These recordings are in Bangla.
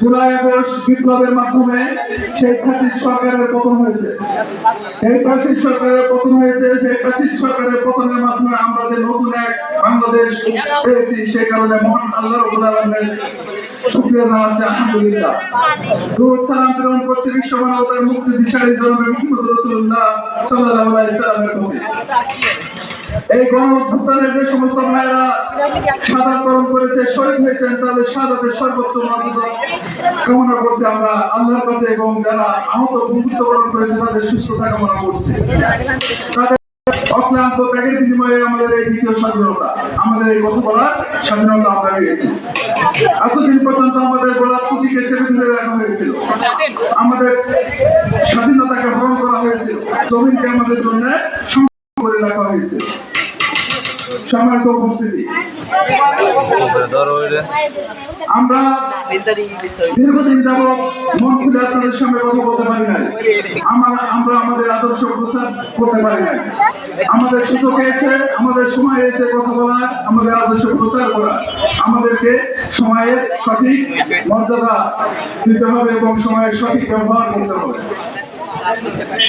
জুলাই আগস্ট বিপ্লবের মাধ্যমে সেই ফ্যাসিস্ট সরকারের পতন হয়েছে। এই ফ্যাসিস্ট সরকারের পতন হয়েছে, সেই ফ্যাসিস্ট সরকারের পতনের মাধ্যমে আমরা যে নতুন এক বাংলাদেশ পেয়েছি, সেই কারণে মহান আল্লাহ রবুল বিশ্ব মানবতার মুক্তি দিশারি জনমে মুহাম্মদ রাসূলুল্লাহ সাল্লাল্লাহু আলাইহি সাল্লামের প্রতি। এই গণ যে সমস্ত ভাইয়েরা সাদাকরণ করেছে, শহীদ হয়েছেন, তাদের সাদাতের সর্বোচ্চ মর্যাদা কামনা করছে আমরা আল্লাহর কাছে এবং যারা আহত বন্ধুত্বকরণ করেছে, তাদের সুস্থতা কামনা করছে। অক্লান্ত ত্যাগের বিনিময়ে আমাদের এই দ্বিতীয় স্বাধীনতা, আমাদের এই কথা বলার স্বাধীনতা আমরা পেয়েছি। এতদিন পর্যন্ত আমাদের গোলাপ ছেড়ে ধরে রাখা হয়েছিল। আমাদের স্বাধীনতাকে করা হয়েছিল। জমিনকে আমাদের জন্য করে রাখা হয়েছে। আমাদের সুযোগ হয়েছে, আমাদের সময় হয়েছে কথা বলার, আমাদের আদর্শ প্রচার করার। আমাদেরকে সময়ের সঠিক মর্যাদা দিতে হবে এবং সময়ের সঠিক ব্যবহার করতে হবে।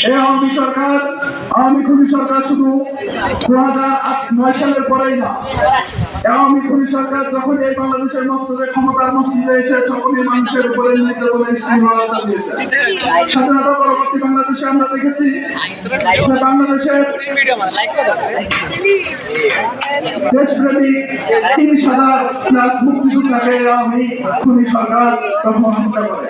এই আওয়ামী সরকার, আওয়ামী খুনি সরকার শুধু দু হাজার নয় সালের পরেই না। আওয়ামী খুনি সরকার যখন এই বাংলাদেশের মস্তকে ক্ষমতার মসজিদে এসে সকলেই মানুষের উপরে নির্যাতনের শৃঙ্খলা চালিয়েছে। স্বাধীনতা পরবর্তী বাংলাদেশে আমরা দেখেছি বাংলাদেশের দেশপ্রেমী তিরিশ হাজার প্লাস মুক্তিযোদ্ধাকে আওয়ামী খুনি সরকার তখন হত্যা করে।